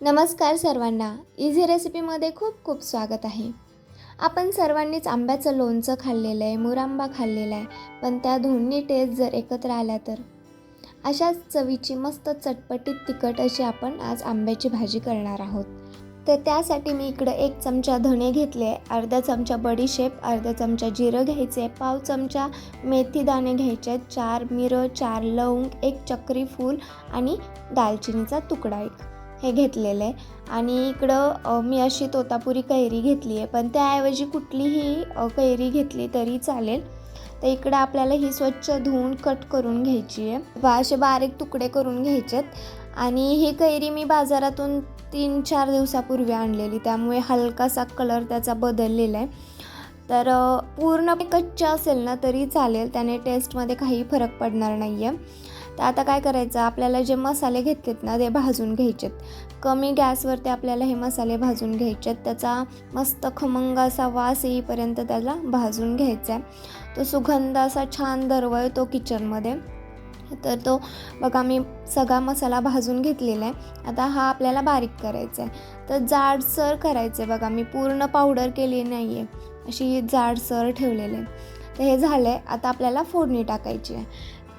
नमस्कार सर्वांना. इझी रेसिपीमध्ये खूप खूप स्वागत आहे. आपण सर्वांनीच आंब्याचं लोणचं खाल्लेलं आहे मुरांबा खाल्लेला आहे पण त्या दोन्ही टेस्ट जर एकत्र आल्या तर? अशाच चवीची मस्त चटपटीत तिखट अशी आपण आज आंब्याची भाजी करणार आहोत. तर त्यासाठी मी इकडं एक चमचा धणे घेतले अर्धा चमचा बडीशेप अर्धा चमचा जिरं घ्यायचे पाव चमचा मेथी दाणे घ्यायचे चार मिरं चार लवंग एक चक्री फूल आणि दालचिनीचा तुकडा एक. हे घेतलेलं आहे. आणि इकडं मी अशी तोतापुरी कैरी घेतली आहे. पण त्याऐवजी कुठलीही कैरी घेतली तरी चालेल. तर इकडं आपल्याला ही स्वच्छ धुवून कट करून घ्यायची आहे. बा असे बारीक तुकडे करून घ्यायचेत. आणि ही कैरी मी बाजारातून तीन चार दिवसापूर्वी आणलेली. त्यामुळे हलकासा कलर त्याचा बदललेला आहे. तर पूर्ण कच्चा असेल ना तरी चालेल. त्याने टेस्टमध्ये काही फरक पडणार नाही आहे तर आता काय करायचं? आपल्याला जे मसाले घेतलेत ना ते भाजून घ्यायचेत. कमी गॅसवरती आपल्याला हे मसाले भाजून घ्यायचेत. त्याचा मस्त खमंग असा वास येईपर्यंत त्याला भाजून घ्यायचा आहे. तो सुगंध असा छान दरवळतो किचनमध्ये. तर तो बघा मी सगळा मसाला भाजून घेतलेला आहे. आता हा आपल्याला बारीक करायचा आहे. तर जाडसर करायचं आहे बघा मी पूर्ण पावडर केली नाही आहे अशी जाडसर ठेवलेले आहे तर हे झालं आहे आता आपल्याला फोडणी टाकायची आहे.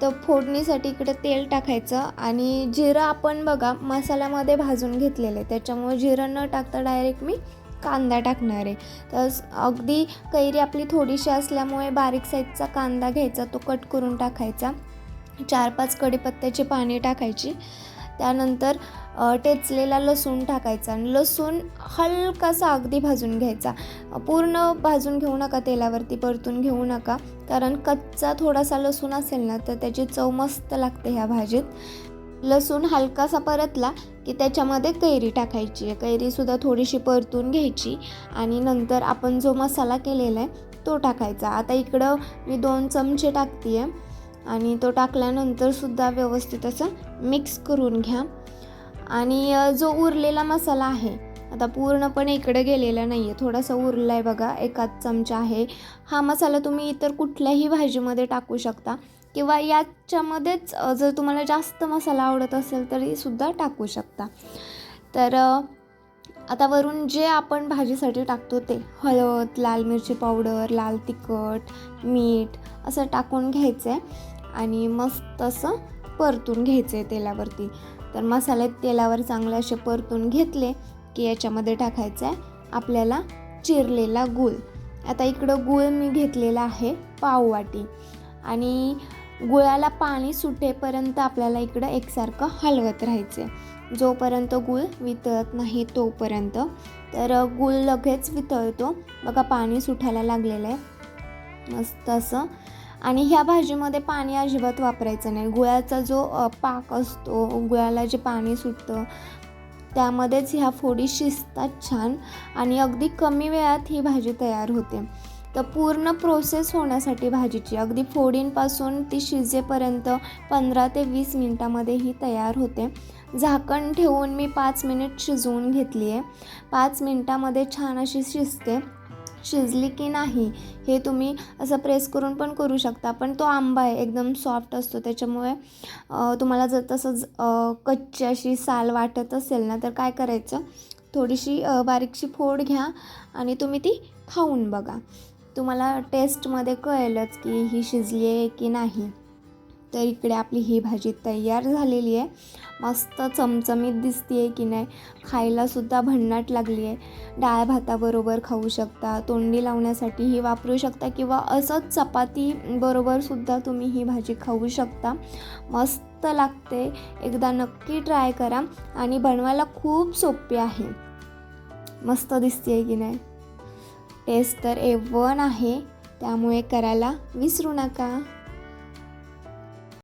तर फोडणीसाठी इकडे तेल टाकायचं आणि जिरं आपण बघा मसाल्यामध्ये भाजून घेतलेलं. आहे त्याच्यामुळे जिरं न टाकता डायरेक्ट मी कांदा टाकणार आहे. तर अगदी कैरी आपली थोडीशी असल्यामुळे बारीक साईजचा कांदा घ्यायचा तो कट करून टाकायचा. चार पाच कडीपत्त्याची पाणी टाकायची. त्यानंतर टेचलेला लसूण टाकायचा आणि लसूण हलकासा अगदी भाजून घ्यायचा. पूर्ण भाजून घेऊ नका तेलावरती परतून घेऊ नका. कारण कच्चा थोडासा लसूण असेल ना तर त्याची चव मस्त लागते ह्या भाजीत. लसूण हलकासा परतला की त्याच्यामध्ये कैरी टाकायची आहे. कैरीसुद्धा थोडीशी परतून घ्यायची आणि नंतर आपण जो मसाला केलेला आहे तो टाकायचा. आता इकडं मी दोन चमचे टाकते आहे आणि तो टाकल्यानंतरसुद्धा व्यवस्थित असं मिक्स करून घ्या. आणि जो उरलेला मसाला आहे आता पूर्णपणे इकडे गेलेला नाही आहे थोडासा उरला आहे बघा एकाच चमचा आहे. हा मसाला तुम्ही इतर कुठल्याही भाजीमध्ये टाकू शकता किंवा याच्यामध्येच जर तुम्हाला जास्त मसाला आवडत असेल तरीसुद्धा टाकू शकता. तर आता वरून जे आपण भाजीसाठी टाकतो ते हळद लाल मिरची पावडर लाल तिखट मीठ असं टाकून घ्यायचं आहे आणि मस्त असं परतून घ्यायचं आहे तेलावरती. तर मसाले तेलावर चांगले असे परतून घेतले की याच्यामध्ये टाकायचं आहे आपल्याला चिरलेला गूळ. आता इकडं गूळ मी घेतलेला आहे पाववाटी. आणि गुळाला पाणी सुटेपर्यंत आपल्याला इकडं एकसारखं हलवत राहायचं आहे जोपर्यंत गूळ वितळत नाही तोपर्यंत. तर गूळ लगेच वितळतो. बघा पाणी सुटायला लागलेलं आहे. मस्त असं आणि ह्या भाजीमध्ये पाणी अजिबात वापरायचं नाही. गुळाचा जो पाक असतो गुळाला जे पाणी सुटतं त्यामध्येच ह्या फोडी शिजतात छान आणि अगदी कमी वेळात ही भाजी तयार होते. तर पूर्ण प्रोसेस होण्यासाठी भाजीची अगदी फोडींपासून ती शिजेपर्यंत पंधरा ते वीस मिनटामध्ये ही तयार होते. झाकण ठेवून मी पाच मिनिट शिजवून घेतली आहे पाच मिनटामध्ये छान अशी शिजते. शिजली की नाही हे तुम्ही असं प्रेस करून पण करू शकता. पण तो आंबा आहे एकदम सॉफ्ट असतो. त्याच्यामुळे तुम्हाला जर तसंच कच्ची अशी साल वाटत असेल ना तर काय करायचं? थोडीशी बारीकशी फोड घ्या आणि तुम्ही ती खाऊन बघा. तुम्हाला टेस्टमध्ये कळेलच की ही शिजली आहे की नाही. तर इकडे आपली ही भाजी तयार झालेली आहे. मस्त चमचमीत दिसते आहे की नाही. खायलासुद्धा भन्नाट लागली आहे. डाळ भाताबरोबर खाऊ शकता तोंडी लावण्यासाठीही वापरू शकता किंवा असंच चपाती बरोबरसुद्धा तुम्ही ही भाजी खाऊ शकता. मस्त लागते. एकदा नक्की ट्राय करा आणि बनवायला खूप सोपी आहे. मस्त दिसते आहे की नाही. टेस्ट तर ए वन आहे. त्यामुळे करायला विसरू नका.